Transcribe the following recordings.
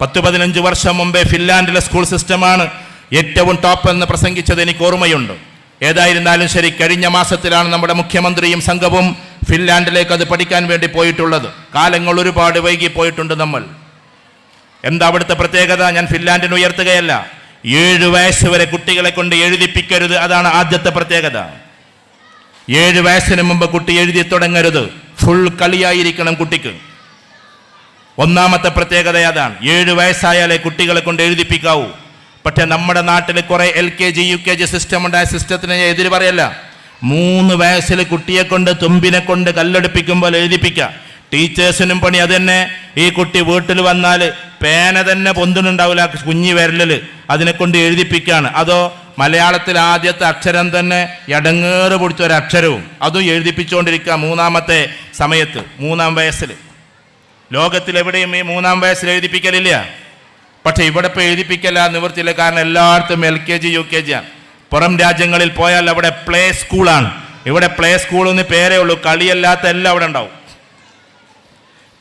പത്ത് പതിനഞ്ച് വർഷം മുമ്പേ ഫിൻലാൻഡിലെ സ്കൂൾ സിസ്റ്റമാണ് ഏറ്റവും ടോപ്പ് എന്ന് പ്രസംഗിച്ചത് എനിക്ക് ഓർമ്മയുണ്ട്. ഏതായിരുന്നാലും ശരി കഴിഞ്ഞ മാസത്തിലാണ് നമ്മുടെ മുഖ്യമന്ത്രിയും സംഘവും ഫിൻലാൻഡിലേക്ക് അത് പഠിക്കാൻ വേണ്ടി പോയിട്ടുള്ളത്. കാലങ്ങൾ ഒരുപാട് വൈകി പോയിട്ടുണ്ട് നമ്മൾ. എന്താ അവിടുത്തെ പ്രത്യേകത? ഞാൻ ഫിൻലാൻഡിന് ഉയർത്തുകയല്ല. ഏഴ് വയസ്സ് വരെ കുട്ടികളെ കൊണ്ട് എഴുതിപ്പിക്കരുത് അതാണ് ആദ്യത്തെ പ്രത്യേകത. ഏഴ് വയസ്സിന് മുമ്പ് കുട്ടി എഴുതി തുടങ്ങരുത്. ഫുൾ കളിയായിരിക്കണം കുട്ടിക്ക്. ഒന്നാമത്തെ പ്രത്യേകത അതാണ്. ഏഴ് വയസ്സായാലേ കുട്ടികളെ കൊണ്ട് എഴുതിപ്പിക്കാവൂ. പക്ഷെ നമ്മുടെ നാട്ടിൽ കുറേ L K G U K G system ഉണ്ട്. ആ സിസ്റ്റത്തിന് ഞാൻ എതിര് പറയല്ല. മൂന്ന് വയസ്സിൽ കുട്ടിയെ കൊണ്ട് തുമ്പിനെ കൊണ്ട് കല്ലെടുപ്പിക്കുമ്പോൾ എഴുതിപ്പിക്കുക ടീച്ചേഴ്സിനും പണി അത് തന്നെ ഈ കുട്ടി വീട്ടിൽ വന്നാൽ പേന തന്നെ പൊന്തുന്നുണ്ടാവില്ല കുഞ്ഞി വിരലിൽ അതിനെ കൊണ്ട് എഴുതിപ്പിക്കുകയാണ് അതോ മലയാളത്തിൽ ആദ്യത്തെ അക്ഷരം തന്നെ എടങ്ങേറ് പിടിച്ച ഒരു അക്ഷരവും. അതും എഴുതിപ്പിച്ചുകൊണ്ടിരിക്കുക മൂന്നാമത്തെ സമയത്ത് മൂന്നാം വയസ്സിൽ ലോകത്തിൽ എവിടെയും ഈ മൂന്നാം വയസ്സിൽ എഴുതിപ്പിക്കലില്ല. പക്ഷെ ഇവിടെ ഇപ്പോൾ എഴുതിപ്പിക്കല നിവൃത്തിയില്ല. കാരണം എല്ലായിടത്തും L K G U K G ആണ്. പുറം രാജ്യങ്ങളിൽ പോയാൽ അവിടെ പ്ലേ സ്കൂളാണ് ഇവിടെ പ്ലേ സ്കൂൾ എന്ന് പേരേ ഉള്ളൂ. കളിയല്ലാത്ത എല്ലാം അവിടെ ഉണ്ടാവും.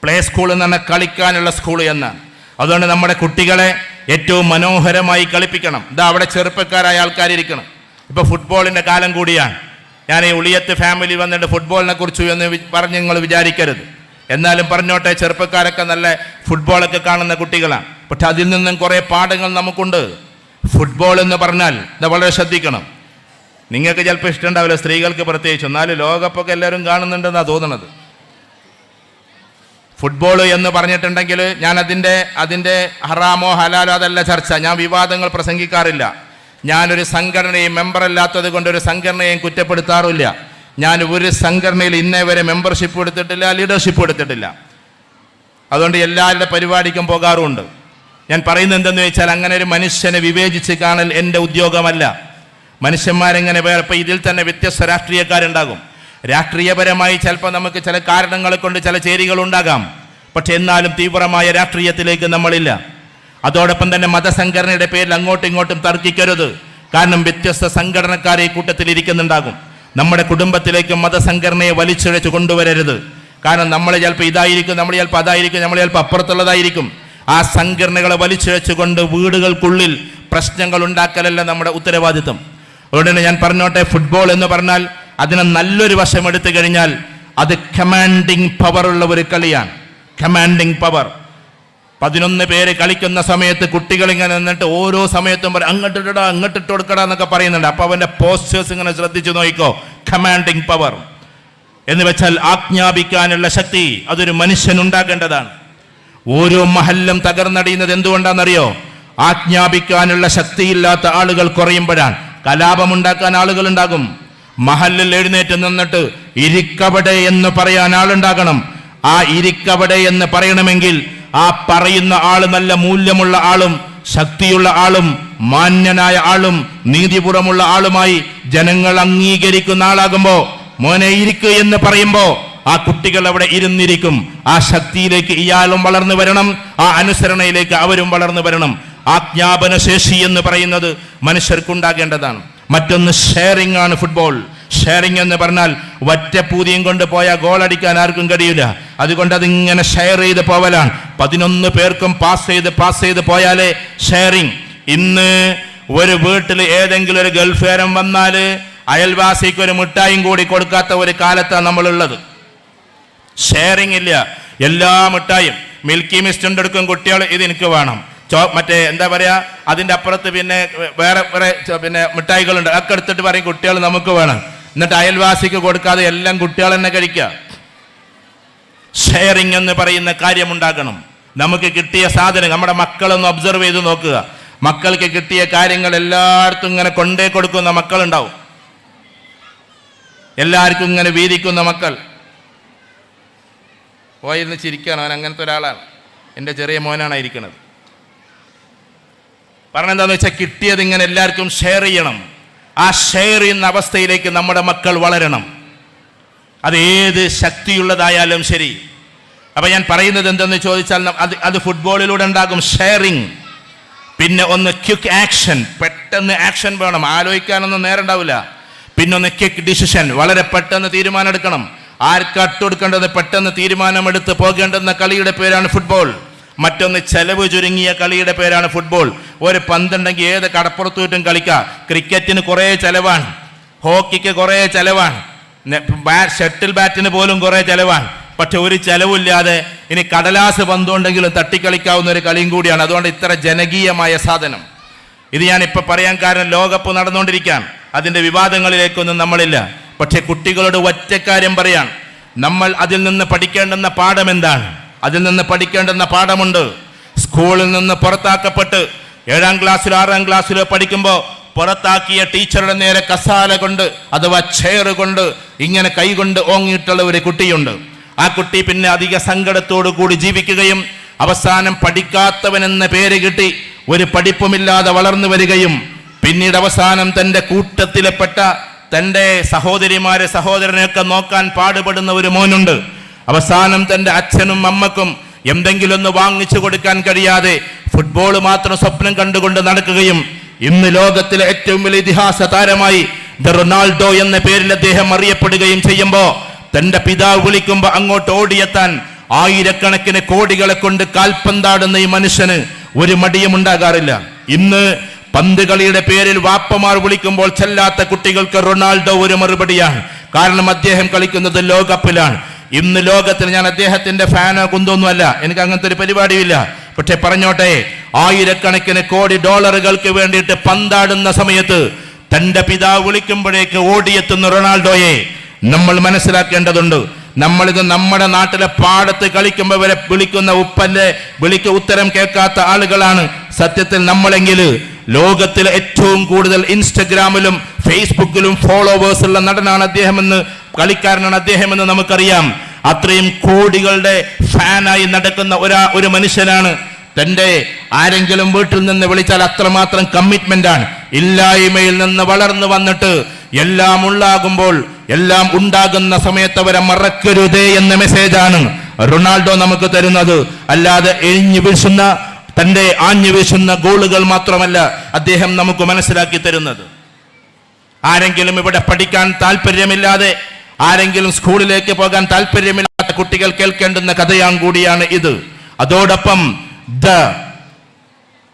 പ്ലേ സ്കൂൾ എന്ന് പറഞ്ഞാൽ കളിക്കാനുള്ള സ്കൂൾ എന്നാണ്. അതുകൊണ്ട് നമ്മുടെ കുട്ടികളെ ഏറ്റവും മനോഹരമായി കളിപ്പിക്കണം. ഇതാ അവിടെ ചെറുപ്പക്കാരായ ആൾക്കാരിരിക്കണം ഇപ്പൊ ഫുട്ബോളിന്റെ കാലം കൂടിയാണ്. ഞാൻ ഈ ഉളിയത്ത് ഫാമിലി വന്നിട്ട് ഫുട്ബോളിനെ കുറിച്ച് എന്ന് പറഞ്ഞ് നിങ്ങൾ വിചാരിക്കരുത്. എന്നാലും പറഞ്ഞോട്ടെ ചെറുപ്പക്കാരൊക്കെ നല്ല ഫുട്ബോളൊക്കെ കാണുന്ന കുട്ടികളാണ്. പക്ഷെ അതിൽ നിന്നും കുറേ പാഠങ്ങൾ നമുക്കുണ്ട്. ഫുട്ബോൾ എന്ന് പറഞ്ഞാൽ ഇത് വളരെ ശ്രദ്ധിക്കണം. നിങ്ങൾക്ക് ചിലപ്പോൾ ഇഷ്ടമുണ്ടാവില്ല സ്ത്രീകൾക്ക് പ്രത്യേകിച്ച്. എന്നാലും ലോകകപ്പൊക്കെ എല്ലാവരും കാണുന്നുണ്ടെന്നാണ് തോന്നുന്നത് ഫുട്ബോൾ എന്ന് പറഞ്ഞിട്ടുണ്ടെങ്കിൽ ഞാൻ അതിന്റെ അതിന്റെ ഹറാമോ ഹലാലോ അതല്ല ചർച്ച. ഞാൻ വിവാദങ്ങൾ പ്രസംഗിക്കാറില്ല. ഞാനൊരു സംഘടനയും മെമ്പറല്ലാത്തത് കൊണ്ട് ഒരു സംഘടനയും കുറ്റപ്പെടുത്താറില്ല ഞാൻ ഒരു സംഘടനയിൽ ഇന്നേ വരെ മെമ്പർഷിപ്പ് എടുത്തിട്ടില്ല ലീഡർഷിപ്പ് എടുത്തിട്ടില്ല. അതുകൊണ്ട് എല്ലാവരുടെ പരിപാടിക്കും പോകാറുമുണ്ട്. ഞാൻ പറയുന്നത് എന്തെന്ന് വെച്ചാൽ അങ്ങനെ ഒരു മനുഷ്യനെ വിവേചിച്ച് കാണൽ എന്റെ ഉദ്യോഗമല്ല. മനുഷ്യന്മാരെങ്ങനെ വേറെ ഇപ്പം ഇതിൽ തന്നെ വ്യത്യസ്ത രാഷ്ട്രീയക്കാരുണ്ടാകും. രാഷ്ട്രീയപരമായി ചിലപ്പോൾ നമുക്ക് ചില കാരണങ്ങളെ കൊണ്ട് ചില ചേരികൾ ഉണ്ടാകാം പക്ഷെ എന്നാലും തീവ്രമായ രാഷ്ട്രീയത്തിലേക്ക് നമ്മളില്ല. അതോടൊപ്പം തന്നെ മതസംഘടനയുടെ പേരിൽ അങ്ങോട്ടും ഇങ്ങോട്ടും തർക്കിക്കരുത്. കാരണം വ്യത്യസ്ത സംഘടനക്കാരെ കൂട്ടത്തിൽ ഇരിക്കുന്നുണ്ടാകും. നമ്മുടെ കുടുംബത്തിലേക്ക് മതസംഘടനയെ വലിച്ചിഴച്ച് കൊണ്ടുവരരുത്. കാരണം നമ്മൾ ചിലപ്പോൾ ഇതായിരിക്കും നമ്മൾ ചിലപ്പോൾ അതായിരിക്കും നമ്മൾ ചിലപ്പോൾ അപ്പുറത്തുള്ളതായിരിക്കും. ആ സംഘടനകളെ വലിച്ചിഴച്ചുകൊണ്ട് വീടുകൾക്കുള്ളിൽ പ്രശ്നങ്ങൾ ഉണ്ടാക്കലല്ല നമ്മുടെ ഉത്തരവാദിത്വം. അതുകൊണ്ട് തന്നെ ഞാൻ പറഞ്ഞോട്ടെ ഫുട്ബോൾ എന്ന് പറഞ്ഞാൽ അതിനെ നല്ലൊരു വശം എടുത്തു കഴിഞ്ഞാൽ അത് കമാൻഡിങ് ഉള്ള ഒരു കളിയാണ്. കമാൻഡിങ് പവർ പതിനൊന്ന് പേര് കളിക്കുന്ന സമയത്ത് കുട്ടികൾ ഇങ്ങനെ നിന്നിട്ട് ഓരോ സമയത്തും പറയും അങ്ങോട്ടിടാ അങ്ങോട്ടിട്ട് കൊടുക്കടാ എന്നൊക്കെ പറയുന്നുണ്ട്. അപ്പൊ അവന്റെ പോസ്റ്റേഴ്സ് ഇങ്ങനെ ശ്രദ്ധിച്ചു നോക്കിക്കോ. കമാൻഡിങ് പവർ എന്ന് വെച്ചാൽ ആജ്ഞാപിക്കാനുള്ള ശക്തി അതൊരു മനുഷ്യൻ ഉണ്ടാക്കേണ്ടതാണ്. ഓരോ മഹല്ലും തകർന്നടിയുന്നത് എന്തുകൊണ്ടാണെന്നറിയോ? ആജ്ഞാപിക്കാനുള്ള ശക്തിയില്ലാത്ത ആളുകൾ കുറയുമ്പോഴാണ്. കലാപമുണ്ടാക്കാൻ ആളുകൾ ഉണ്ടാകും. മഹല്ലിൽ എഴുന്നേറ്റ് നിന്നിട്ട് ഇരിക്കവിടെ എന്ന് പറയാൻ ആളുണ്ടാകണം. ആ ഇരിക്കവിടെ എന്ന് പറയണമെങ്കിൽ ആ പറയുന്ന ആൾ നല്ല മൂല്യമുള്ള ആളും ശക്തിയുള്ള ആളും മാന്യനായ ആളും നീതിപുറമുള്ള ആളുമായി ജനങ്ങൾ അംഗീകരിക്കുന്ന ആളാകുമ്പോ മോനെ ഇരിക്കു എന്ന് പറയുമ്പോ ആ കുട്ടികൾ അവിടെ ഇരുന്നിരിക്കും. ആ ശക്തിയിലേക്ക് ഇയാളും വളർന്നു വരണം ആ അനുസരണയിലേക്ക് അവരും വളർന്നു വരണം. ആജ്ഞാപന ശേഷി എന്ന് പറയുന്നത് മനുഷ്യർക്കുണ്ടാകേണ്ടതാണ്. മറ്റൊന്ന് ഷെയറിംഗ് ആണ് ഫുട്ബോൾ ഷെയറിംഗ് എന്ന് പറഞ്ഞാൽ ഒറ്റ പൂതിയും കൊണ്ട് പോയാൽ ഗോൾ അടിക്കാൻ ആർക്കും കഴിയില്ല. അതുകൊണ്ട് അതിങ്ങനെ ഷെയർ ചെയ്ത് പോവലാണ്. പതിനൊന്ന് പേർക്കും പാസ് ചെയ്ത് പാസ് ചെയ്ത് പോയാലേ ഷെയറിംഗ് ഇന്ന് ഒരു വീട്ടിൽ ഏതെങ്കിലും ഒരു ഗൾഫേരം വന്നാൽ അയൽവാസിക്ക് ഒരു മിഠായും കൂടി കൊടുക്കാത്ത ഒരു കാലത്താണ് നമ്മളുള്ളത്. ഷെയറിംഗ് ഇല്ല. എല്ലാ മിഠായും മിൽക്കി മിസ്റ്റ് എടുക്കും കുട്ടികൾ ഇത് എനിക്ക് വേണം. ചോ മറ്റേ എന്താ പറയാ? അതിന്റെ അപ്പുറത്ത് പിന്നെ വേറെ വേറെ പിന്നെ മിഠായികളുണ്ട്. അതൊക്കെ എടുത്തിട്ട് പറയും കുട്ടികൾ നമുക്ക് വേണം. എന്നിട്ട് അയൽവാസിക്ക് കൊടുക്കാതെ എല്ലാം കുട്ടികൾ തന്നെ കഴിക്കുക ഷെയറിങ് എന്ന് പറയുന്ന കാര്യം ഉണ്ടാക്കണം നമുക്ക് കിട്ടിയ സാധനം നമ്മുടെ മക്കളൊന്ന് ഒബ്സർവ് ചെയ്ത് നോക്കുക. മക്കൾക്ക് കിട്ടിയ കാര്യങ്ങൾ എല്ലായിടത്തും ഇങ്ങനെ കൊണ്ടേ കൊടുക്കുന്ന മക്കളുണ്ടാവും. എല്ലാവർക്കും ഇങ്ങനെ വീതിക്കുന്ന മക്കൾ. പോയിരുന്ന് ചിരിക്കുകയാണ് അവൻ അങ്ങനത്തെ ഒരാളാണ്. എന്റെ ചെറിയ മോനാണ് ഇരിക്കുന്നത്. പറഞ്ഞെന്താണെന്ന് വെച്ചാൽ കിട്ടിയത് ഇങ്ങനെ എല്ലാവർക്കും ഷെയർ ചെയ്യണം. ആ ഷെയർ ചെയ്യുന്ന അവസ്ഥയിലേക്ക് നമ്മുടെ മക്കൾ വളരണം. അത് ഏത് ശക്തിയുള്ളതായാലും ശരി. അപ്പം ഞാൻ പറയുന്നത് എന്തെന്ന് ചോദിച്ചാൽ അത് അത് ഫുട്ബോളിലൂടെ ഉണ്ടാകും ഷെയറിങ് പിന്നെ ഒന്ന് ക്വിക്ക് ആക്ഷൻ പെട്ടെന്ന് ആക്ഷൻ വേണം. ആലോചിക്കാനൊന്നും നേരം ഉണ്ടാവില്ല. പിന്നെ ഒന്ന് ക്വിക്ക് ഡിസിഷൻ വളരെ പെട്ടെന്ന് തീരുമാനം എടുക്കണം. ആർക്ക് അട്ടുകൊടുക്കേണ്ടത് പെട്ടെന്ന് തീരുമാനമെടുത്ത് പോകേണ്ടുന്ന കളിയുടെ പേരാണ് ഫുട്ബോൾ മറ്റൊന്ന് ചെലവ് ചുരുങ്ങിയ കളിയുടെ പേരാണ് ഫുട്ബോൾ. ഒരു പന്തുണ്ടെങ്കിൽ ഏത് കടപ്പുറത്തു വിട്ടും കളിക്കാം. ക്രിക്കറ്റിന് കുറേ ചെലവാണ്. ഹോക്കിക്ക് കുറേ ചെലവാണ്. ഷട്ടിൽ ബാറ്റിന് പോലും കുറേ ചെലവാണ്. പക്ഷെ ഒരു ചെലവില്ലാതെ ഇനി കടലാസ് പന്തുണ്ടെങ്കിലും തട്ടിക്കളിക്കാവുന്ന ഒരു കളിയും കൂടിയാണ്. അതുകൊണ്ട് ഇത്ര ജനകീയമായ സാധനം. ഇത് ഞാൻ ഇപ്പോൾ പറയാൻ കാരണം ലോകകപ്പ് നടന്നുകൊണ്ടിരിക്കാം. അതിന്റെ വിവാദങ്ങളിലേക്കൊന്നും നമ്മളില്ല. പക്ഷെ കുട്ടികളോട് ഒറ്റക്കാര്യം പറയാം. നമ്മൾ അതിൽ നിന്ന് പഠിക്കേണ്ടുന്ന പാഠം എന്താണ്? അതിൽ നിന്ന് പഠിക്കേണ്ടുന്ന പാഠമുണ്ട്. സ്കൂളിൽ നിന്ന് പുറത്താക്കപ്പെട്ട് ഏഴാം ക്ലാസ്സിലോ ആറാം ക്ലാസ്സിലോ പഠിക്കുമ്പോൾ പുറത്താക്കിയ ടീച്ചറുടെ നേരെ കസാല കൊണ്ട് അഥവാ ചെയർ കൊണ്ട് ഇങ്ങനെ കൈകൊണ്ട് ഓങ്ങിയിട്ടുള്ള ഒരു കുട്ടിയുണ്ട്. ആ കുട്ടി പിന്നെ അധിക സങ്കടത്തോടു കൂടി ജീവിക്കുകയും അവസാനം പഠിക്കാത്തവനെന്ന പേര് കിട്ടി ഒരു പഠിപ്പുമില്ലാതെ വളർന്നു വരികയും പിന്നീട് അവസാനം തന്റെ കൂട്ടത്തിലെപ്പെട്ട തന്റെ സഹോദരിമാരെ സഹോദരനെയൊക്കെ നോക്കാൻ പാടുപെടുന്ന ഒരു മോനുണ്ട്. അവസാനം തന്റെ അച്ഛനും അമ്മക്കും എന്തെങ്കിലൊന്ന് വാങ്ങിച്ചു കൊടുക്കാൻ കഴിയാതെ ഫുട്ബോൾ മാത്രം സ്വപ്നം കണ്ടുകൊണ്ട് നടക്കുകയും ഇന്ന് ലോകത്തിലെ ഏറ്റവും വലിയ ഇതിഹാസ താരമായി ദ റൊണാൾഡോ എന്ന പേരിൽ അദ്ദേഹം അറിയപ്പെടുകയും ചെയ്യുമ്പോൾ തന്റെ പിതാവ് വിളിക്കുമ്പോൾ അങ്ങോട്ട് ഓടിയെത്താൻ ആയിരക്കണക്കിന് കോടികളെ കൊണ്ട് കാൽപ്പന്താടുന്ന ഈ മനുഷ്യന് ഒരു മടിയും ഉണ്ടാകാറില്ല. ഇന്ന് പന്ത് കളിയുടെ പേരിൽ വാപ്പമാർ വിളിക്കുമ്പോൾ ചെല്ലാത്ത കുട്ടികൾക്ക് റൊണാൾഡോ ഒരു മറുപടിയാണ്. കാരണം അദ്ദേഹം കളിക്കുന്നത് ലോകകപ്പിലാണ്. ഇന്ന് ലോകത്തിൽ ഞാൻ അദ്ദേഹത്തിന്റെ ഫാനോ കുന്തൊന്നുമല്ല. എനിക്ക് അങ്ങനത്തെ ഒരു പരിപാടിയില്ല പക്ഷെ പറഞ്ഞോട്ടെ ആയിരക്കണക്കിന് കോടി ഡോളറുകൾക്ക് വേണ്ടിയിട്ട് പന്താടുന്ന സമയത്ത് തന്റെ പിതാവ് വിളിക്കുമ്പോഴേക്ക് ഓടിയെത്തുന്ന റൊണാൾഡോയെ നമ്മൾ മനസ്സിലാക്കേണ്ടതുണ്ട്. നമ്മളിത് നമ്മുടെ നാട്ടിലെ പാടത്ത് കളിക്കുമ്പോൾ വരെ വിളിക്കുന്ന ഉപ്പന്റെ വിളിക്ക് ഉത്തരം കേൾക്കാത്ത ആളുകളാണ്. സത്യത്തിൽ നമ്മളെങ്കിൽ ലോകത്തിലെ ഏറ്റവും കൂടുതൽ ഇൻസ്റ്റഗ്രാമിലും ഫേസ്ബുക്കിലും ഫോളോവേഴ്സ് ഉള്ള നടനാണ് അദ്ദേഹമെന്ന് കളിക്കാരനാണ് അദ്ദേഹം എന്ന് നമുക്കറിയാം. അത്രയും കോടികളുടെ ഫാനായി നടക്കുന്ന ഒരാ ഒരു മനുഷ്യനാണ്. തന്റെ ആരെങ്കിലും വീട്ടിൽ നിന്ന് വിളിച്ചാൽ അത്രമാത്രം കമ്മിറ്റ്മെന്റ് ആണ് ഇല്ലായ്മയിൽ നിന്ന് വളർന്നു വന്നിട്ട് എല്ലാം ഉള്ളാകുമ്പോൾ എല്ലാം ഉണ്ടാകുന്ന സമയത്ത് അവരെ മറക്കരുതേ എന്ന മെസ്സേജാണ് റൊണാൾഡോ നമുക്ക് തരുന്നത്. അല്ലാതെ എഴിഞ്ഞു വീശുന്ന തന്റെ ആഞ്ഞു വീശുന്ന ഗോളുകൾ മാത്രമല്ല അദ്ദേഹം നമുക്ക് മനസ്സിലാക്കി തരുന്നത്. ആരെങ്കിലും ഇവിടെ പഠിക്കാൻ താല്പര്യമില്ലാതെ ആരെങ്കിലും സ്കൂളിലേക്ക് പോകാൻ താല്പര്യമില്ലാത്ത കുട്ടികൾ കേൾക്കേണ്ടുന്ന കഥയാൻ കൂടിയാണ് ഇത്. അതോടൊപ്പം ദ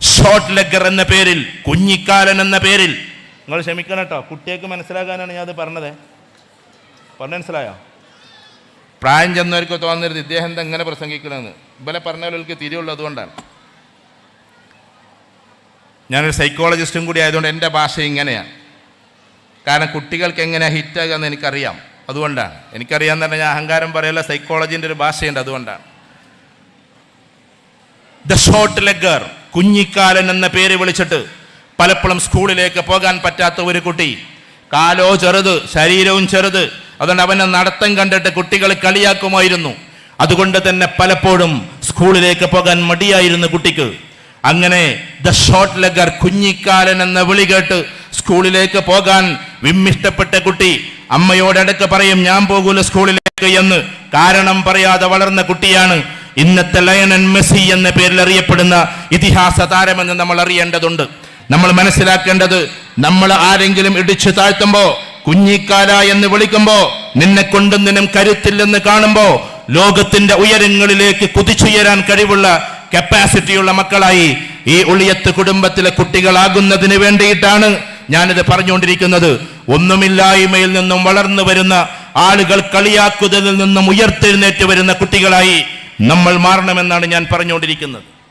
ഷോർട്ട് ലെഗർ എന്ന പേരിൽ കുഞ്ഞിക്കാലൻ എന്ന പേരിൽ. നിങ്ങൾ ക്ഷമിക്കണം കേട്ടോ കുട്ടികൾക്ക് മനസ്സിലാക്കാനാണ് ഞാൻ അത് പറഞ്ഞത്. പറഞ്ഞു മനസ്സിലായോ? പ്രായം ചെന്നവർക്ക് തോന്നരുത് ഇദ്ദേഹം എന്താ എങ്ങനെ പ്രസംഗിക്കണമെന്ന് ഇവലെ പറഞ്ഞവർക്ക് തിരിയുള്ളൂ അതുകൊണ്ടാണ്. ഞാനൊരു സൈക്കോളജിസ്റ്റും കൂടി ആയതുകൊണ്ട് എന്റെ ഭാഷ ഇങ്ങനെയാണ്. കാരണം കുട്ടികൾക്ക് എങ്ങനെയാണ് ഹിറ്റാകുക എന്ന് എനിക്കറിയാം. അതുകൊണ്ടാണ്. എനിക്കറിയാൻ തന്നെ ഞാൻ അഹങ്കാരം പറയല്ല സൈക്കോളജിന്റെ ഒരു ഭാഷയുണ്ട് അതുകൊണ്ടാണ്. ദ ഷോർട്ട് ലെഗർ കുഞ്ഞിക്കാലൻ എന്ന പേര് വിളിച്ചിട്ട് പലപ്പോഴും സ്കൂളിലേക്ക് പോകാൻ പറ്റാത്ത ഒരു കുട്ടി. കാലോ ചെറുത് ശരീരവും ചെറുത്. അതുകൊണ്ട് അവനെ നടത്തം കണ്ടിട്ട് കുട്ടികൾ കളിയാക്കുമായിരുന്നു. അതുകൊണ്ട് തന്നെ പലപ്പോഴും സ്കൂളിലേക്ക് പോകാൻ മടിയായിരുന്നു കുട്ടിക്ക്. അങ്ങനെ ദ ഷോർട്ട് ലെഗർ കുഞ്ഞിക്കാലൻ എന്ന വിളി കേട്ട് സ്കൂളിലേക്ക് പോകാൻ വിമ്മിഷ്ടപ്പെട്ട കുട്ടി അമ്മയോടടുക്ക് പറയും ഞാൻ പോകൂല സ്കൂളിലേക്ക് എന്ന്. കാരണം പറയാതെ വളർന്ന കുട്ടിയാണ്. ഇന്നത്തെ ലയനൻ മെസ്സി എന്ന പേരിൽ അറിയപ്പെടുന്ന ഇതിഹാസ താരമെന്ന് നമ്മൾ അറിയേണ്ടതുണ്ട്. നമ്മൾ മനസ്സിലാക്കേണ്ടത് നമ്മൾ ആരെങ്കിലും ഇടിച്ചു താഴ്ത്തുമ്പോ കുഞ്ഞിക്കാല എന്ന് വിളിക്കുമ്പോ നിന്നെ കൊണ്ടൊന്നിനും കരുത്തില്ലെന്ന് കാണുമ്പോ ലോകത്തിന്റെ ഉയരങ്ങളിലേക്ക് കുതിച്ചുയരാൻ കഴിവുള്ള കപ്പാസിറ്റിയുള്ള മക്കളായി ഈ ഉളിയത്ത് കുടുംബത്തിലെ കുട്ടികളാകുന്നതിന് വേണ്ടിയിട്ടാണ് ഞാനിത് പറഞ്ഞുകൊണ്ടിരിക്കുന്നത് ഒന്നുമില്ലായ്മയിൽ നിന്നും വളർന്നു വരുന്ന ആളുകൾ കളിയാക്കുന്നതിൽ നിന്നും ഉയർത്തെഴുന്നേറ്റ് വരുന്ന കുട്ടികളായി നമ്മൾ മാറണമെന്നാണ് ഞാൻ പറഞ്ഞുകൊണ്ടിരിക്കുന്നത്.